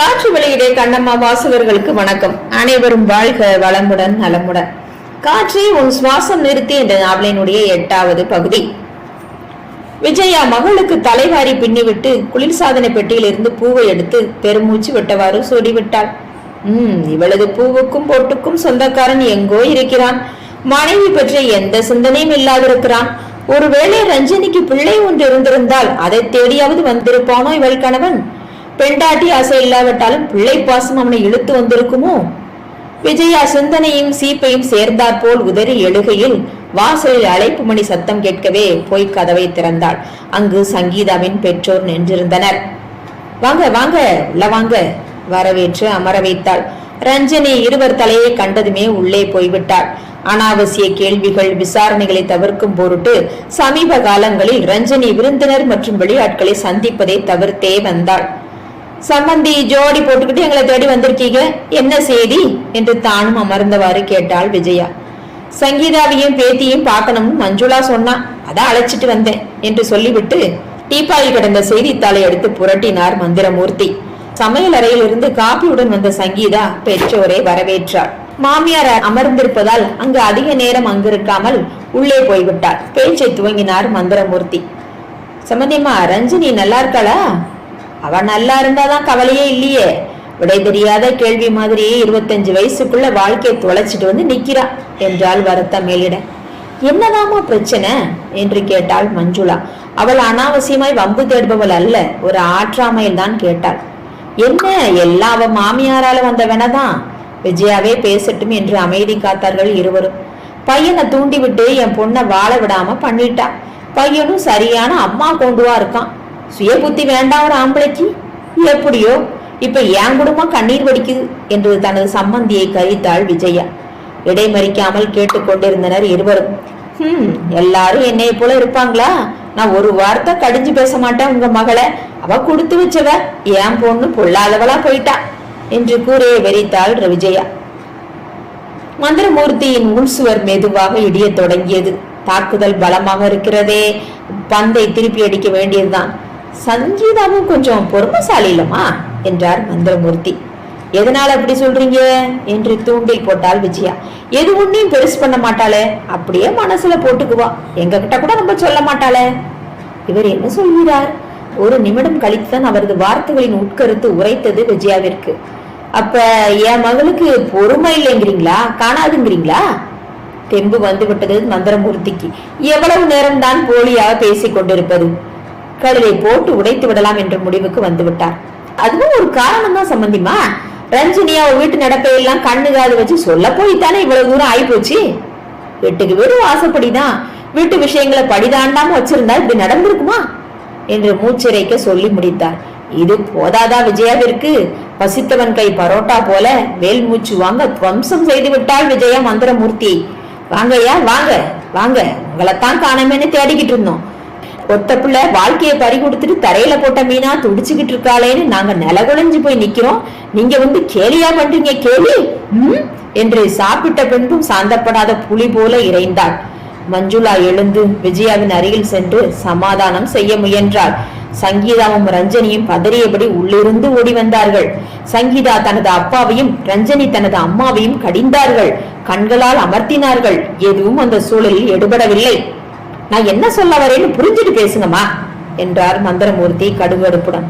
காற்று வெளியிடே கண்ணம்மா வாசகர்களுக்கு வணக்கம். அனைவரும் வாழ்க வளமுடன் நலமுடன். காற்றே உன் சுவாசம் நிறுத்தி என்ற நாவலினுடைய எட்டாவது பகுதி. விஜயா மகளுக்கு தலைவாரி பின்னிவிட்டு குளிர்சாதன பெட்டியிலிருந்து பூவை எடுத்து பெருமூச்சு விட்டவாறு சொல்லிவிட்டாள் உம் இவளது பூவுக்கும் பொட்டுக்கும் சொந்தக்காரன் எங்கோ இருக்கிறான். மனைவி பற்றி எந்த சிந்தனையும் இல்லாதிருக்கிறான். ஒருவேளை ரஞ்சனிக்கு பிள்ளை ஒன்று இருந்திருந்தால் அதை தேடியாவது வந்திருப்பானோ இவள் கணவன்? பெண்டாட்டி ஆசை இல்லாவிட்டாலும் பிள்ளை பாசம் அவனை இழுத்து வந்திருக்குமோ? விஜயா சிந்தனையும் சீப்பையும் சேர்ந்தாற்போல் உதறி எழுகையில் வாசலில் அழைப்பு மணி சத்தம் கேட்கவே போய் கதவை திறந்தாள். அங்கு சங்கீதாவின் பெற்றோர் நின்றிருந்தனர். வாங்க வாங்க உள்ள வாங்க வரவேற்று அமர வைத்தாள். ரஞ்சனி இருவர் தலையை கண்டதுமே உள்ளே போய்விட்டாள் அனாவசிய கேள்விகள் விசாரணைகளை தவிர்க்கும் பொருட்டு சமீப காலங்களில் ரஞ்சனி விருந்தினர் மற்றும் வெளியாட்களை சந்திப்பதை தவிர்த்தே வந்தாள். சம்பந்தி ஜோடி போட்டுக்கிட்டு எங்களை தேடி வந்திருக்கீங்க. என்ன செய்தி? என்று தானும் அமர்ந்தவாறு கேட்டாள் விஜயா. சங்கீதாவையும் பேத்தியும் பார்க்கணும்னு மஞ்சுளா சொன்னா அதான் அழைச்சிட்டு வந்தேன் என்று சொல்லிவிட்டு டீப்பாயில் கிடந்த செய்தித்தாளை எடுத்து புரட்டினார் மந்திரமூர்த்தி. சமையல் அறையில் இருந்து காப்பியுடன் வந்த சங்கீதா பெற்றோரை வரவேற்றாள். மாமியார் அமர்ந்திருப்பதால் அங்கு அதிக நேரம் அங்கிருக்காமல் உள்ளே போய்விட்டார். பேச்சை துவங்கினார் மந்திரமூர்த்தி. சம்பந்தியம்மா ரஞ்சினி நல்லா இருக்காளா? அவ நல்லா இருந்தாதான் கவலையே இல்லையே. விடை தெரியாத கேள்வி மாதிரி இருபத்தஞ்சு வயசுக்குள்ள வாழ்க்கையை தொலைச்சிட்டு வந்து நிக்கிறா என்றாள் வருத்த மேலிட. என்னதாமா பிரச்சனை? என்று கேட்டாள் மஞ்சுளா. அவள் அனாவசியமாய் வம்பு தேடுபவள் அல்ல ஒரு ஆற்றாமையில் தான் கேட்டாள். என்ன எல்லாம் அவ மாமியாரால வந்தவனதான்? விஜயாவே பேசட்டும் என்று அமைதி காத்தார்கள் இருவரும். பையனை தூண்டிவிட்டு என் பொண்ணை வாழ விடாம பண்ணிட்டா. பையனும் சரியான அம்மா கொண்டுவா இருக்கான். சுய புத்தி வேண்டாம் ஒரு ஆம்பளைக்கு? எப்படியோ? இப்ப என் குடும்பம் கண்ணீர் வடிக்குது? என்று தனது சம்பந்தியை கரித்தாள் விஜயா. இடைமறிக்காமல் கேட்டுக்கொண்டிருந்தனர் இருவரும். ஹம் எல்லாரும் என்னைய போல இருப்பாங்களா? நான் ஒரு வார்த்தை கடிஞ்சு பேச மாட்டேன் உங்க மகளை. அவ கொடுத்து வச்சவ என் பொண்ணு பொல்லாதவளா போயிட்டா? என்று கூறிய வெறித்தாள் விஜயா. மந்திரமூர்த்தியின் உள்சுவர் மெதுவாக இடிய தொடங்கியது. தாக்குதல் பலமாக இருக்கிறதே. பந்தை திருப்பி அடிக்க வேண்டியதுதான். சங்கீதாவும் கொஞ்சம் பொறுமைசாலி இல்லம்மா என்றார் மந்திரமூர்த்தி. எதனால அப்படி சொல்றீங்க? என்று தூண்டில் போட்டாள் விஜயா. எது ஒன்றையும் பெருசு பண்ண மாட்டாளே? அப்படியே மனசுல போட்டுக்குவா. எங்க கிட்ட கூட நம்ம சொல்ல மாட்டாளே. இவர் என்ன சொல்கிறார்? ஒரு நிமிடம் கழித்துதான் அவரது வார்த்தைகளின் உட்கருத்து உரைத்தது விஜயாவிற்கு. அப்ப என் மகளுக்கு பொறுமை இல்லைங்கிறீங்களா? காணாதுங்கிறீங்களா? தெம்பு வந்து விட்டது மந்திரமூர்த்திக்கு. எவ்வளவு நேரம்தான் போலியாக பேசிக் கொண்டிருப்பது கழுதை போட்டு உடைத்து விடலாம் என்ற முடிவுக்கு வந்துவிட்டார். அதுவும் ஒரு காரணம் தான் சம்பந்திமா. ரஞ்சினியா அவ வீட்டு நடப்பையெல்லாம் கண்ணு காது வச்சு சொல்ல போய்த்தானே இவ்வளவு தூரம் ஆயிப்போச்சு? வீட்டுக்கு வீடு ஆசைப்படிதான் வீட்டு விஷயங்களை படிதாண்டாம வச்சிருந்தா இப்படி நடந்திருக்குமா? என்று மூச்சிறைக்க சொல்லி முடித்தார். இது போதாதா விஜயாவிற்கு? பசித்தவன் கை பரோட்டா போல வேல் மூச்சு வாங்க துவம்சம் செய்து விட்டாள் விஜயா மந்திரமூர்த்தி வாங்கய்யா வாங்க வாங்க. உங்களைத்தான் காணமேன்னு தேடிக்கிட்டு இருந்தோம். ஒத்த பிள்ளை வாழ்க்கையை பறி கொடுத்துட்டு தரையில போட்ட மீனா துடிச்சுக்கிட்டு இருக்காளேன்னு நாங்க நிலகுலைஞ்சு போய் நிக்கிறோம். நீங்க வந்து கேலியா பண்றீங்க கேலி. ம்? என்று சாப்பிட்ட பின்பும் சாந்தப்படாத புலி போல இறைந்தாள். மஞ்சுளா எழுந்து விஜயாவின் அருகில் சென்று சமாதானம் செய்ய முயன்றாள். சங்கீதாவும் ரஞ்சனியும் பதறியபடி உள்ளிருந்து ஓடி வந்தார்கள். சங்கீதா தனது அப்பாவையும் ரஞ்சனி தனது அம்மாவையும் கடிந்தார்கள். கண்களால் அமர்த்தினார்கள். எதுவும் அந்த சூழலில் எடுபடவில்லை. நான் என்ன சொல்ல வரேன்னு புரிஞ்சுட்டு பேசுங்கம்மா என்றார் மந்திரமூர்த்தி கடுகடுப்புடன்.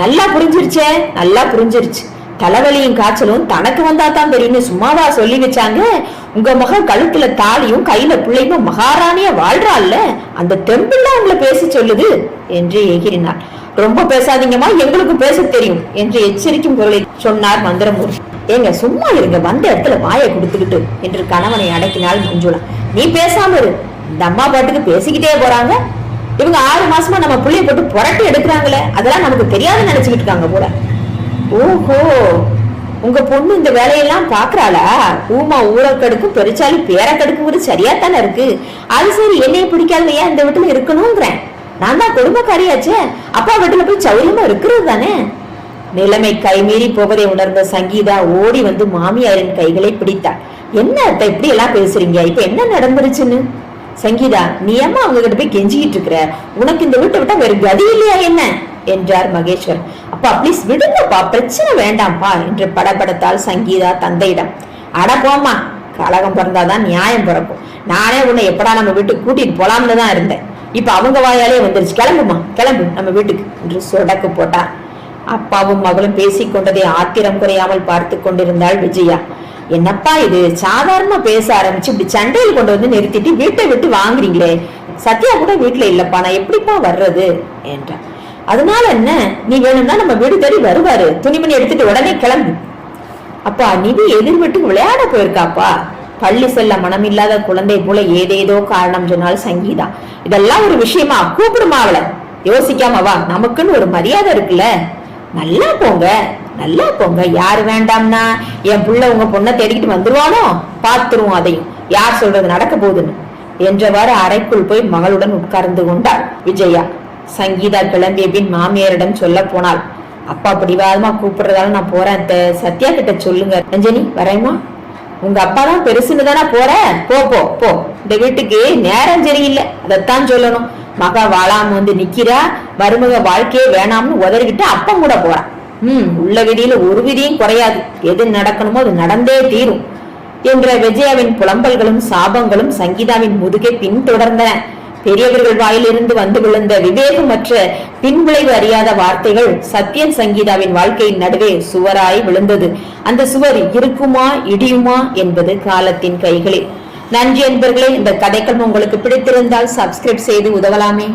நல்லா புரிஞ்சிருச்சே நல்லா புரிஞ்சிருச்சு. தலைவலியும் காய்ச்சலும் தனக்கு வந்தா தான் தெரியும்னு சும்மாவா சொல்லி வச்சாங்க உங்க மகன் கழுத்துல தாலியும் கையில பிள்ளையும் மகாராணிய வாழ்றாள்ல அந்த தெம்பிள்ள உங்களை பேச சொல்லுது என்று எகிரினார் ரொம்ப பேசாதீங்கம்மா எங்களுக்கும் பேச தெரியும் என்று எச்சரிக்கும் குரலை சொன்னார் மந்திரமூர்த்தி. ஏங்க சும்மா இருங்க வந்த இடத்துல வாயை கொடுத்துக்கிட்டு என்று கணவனை அடக்கினாள் மஞ்சுளா. நீ பேசாம இரு இந்த அம்மா பாட்டுக்கு பேசிக்கிட்டே போறாங்க. இவங்க ஆறு மாசமா நம்ம புள்ளைய போட்டு புரட்டி எடுக்கிறாங்களே அதெல்லாம் நமக்கு தெரியாதுன்னு நினைச்சுக்கிட்டு இருக்காங்க போல. ஓஹோ உங்க பொண்ணு இந்த வேலையெல்லாம் பாக்குறாளா? ஊமா ஊரக்கடுக்கும் பெருச்சாலி பேரக்கடுக்குங்கிறது சரியா தானே இருக்கு. அது சரி என்னைய பிடிக்காத ஏன் இந்த வீட்டுல இருக்கணுங்கிறேன் நான் தான் குடும்பக்காரியாச்சே அப்பா வீட்டுல போய் சௌரியமா இருக்கிறது தானே? நிலைமை கைமீறி போவதை உணர்ந்த சங்கீதா ஓடி வந்து மாமியாரின் கைகளை பிடித்தாள். என்ன இப்படி எல்லாம் பேசுறீங்க? இப்ப என்ன நடந்துருச்சுன்னு? சங்கீதா நீ அம்மா அவங்க கிட்ட போய் கெஞ்சிக்கிட்டு இருக்கிற. உனக்கு இந்த வீட்டை விட்டா வேற கதி இல்லையா என்ன? என்றார் மகேஸ்வர். அப்பா ப்ளீஸ் விடுங்கப்பா பிரச்சனை வேண்டாம்ப்பா என்று படபடத்தால் சங்கீதா தந்தையிடம். அட போமா கலகம் பிறந்தாதான் நியாயம் பிறக்கும். நானே உன்னை எப்படா நம்ம வீட்டுக்கு கூட்டிட்டு போலாம்னு தான் இருந்தேன். இப்ப அவங்க வாயாலே வந்துருச்சு. கிளம்புமா கிளம்பு நம்ம வீட்டுக்கு என்று சொடக்கு போட்டார். அப்பாவும் மகளும் பேசிக்கொண்டதை ஆத்திரம் குறையாமல் பார்த்து கொண்டிருந்தாள் விஜயா. என்னப்பா இது? சாதாரணமா பேச ஆரம்பிச்சு இப்படி சண்டையில் கொண்டு வந்து நிறுத்திட்டு வீட்டை விட்டு வாங்குறீங்களே? சத்யா கூட வீட்டுல இல்லப்பா. நான் எப்படிப்பா வர்றது? என்றான். அதனால என்ன? நீ வேணும்னா நம்ம வீடு தேடி வருவாரு. துணிமணி எடுத்துட்டு உடனே கிளம்பு. அப்பா நிதி எதிர்விட்டு விளையாட போயிருக்காப்பா? பள்ளி செல்ல மனமில்லாத குழந்தை போல ஏதேதோ காரணம் சொன்னால் சங்கீதா. இதெல்லாம் ஒரு விஷயமா? கூப்பிடுமா அவளை? யோசிக்காம வா. நமக்குன்னு ஒரு மரியாதை இருக்குல்ல. நல்லா போங்க. நல்லா போங்க. யாரு வேண்டாம்னா என் பிள்ளை உங்க பொண்ணை தேடிக்கிட்டு வந்துருவானோ? பார்த்துருவோம் அதையும். யார் சொல்றது நடக்க போகுதுன்னு. என்றவாறு அறைக்குள் போய் மகளுடன் உட்கார்ந்து கொண்டாள் விஜயா. சங்கீதா கிளம்பிய பின் மாமியாரிடம் சொல்ல போனாள். அப்பா பிடிவாதமா கூப்பிடுறதால நான் போறேன் சத்யா கிட்ட சொல்லுங்க. ரஞ்சனி வரேம்மா. உங்க அப்பா தான் பெருசுன்னு தானே போற போ போ போ. இந்த வீட்டுக்கு நேரம் சரியில்லை. அதைத்தான் சொல்லணும். மகா வாழாம வந்து நிக்கிறா. மருமக வாழ்க்கையே வேணாம்னு உதறிக்கிட்டு அப்பம் கூட போறான் ம். உள்ள விதியில ஒரு விதியும் குறையாது. எது நடக்கணுமோ அது நடந்தே தீரும். என்ற விஜயாவின் புலம்பல்களும் சாபங்களும் சங்கீதாவின் முதுகை பின்தொடர்ந்தன. பெரியவர்கள் வாயிலிருந்து வந்து விழுந்த விவேகமற்ற பின்விளைவு அறியாத வார்த்தைகள் சத்யன் சங்கீதாவின் வாழ்க்கையின் நடுவே சுவராய் விழுந்தது. அந்த சுவர் இருக்குமா இடியுமா என்பது காலத்தின் கைகளில். நன்றி என்பர்களே இந்த கதைக்கள் உங்களுக்கு பிடித்திருந்தால் சப்ஸ்கிரைப் செய்து உதவலாமே.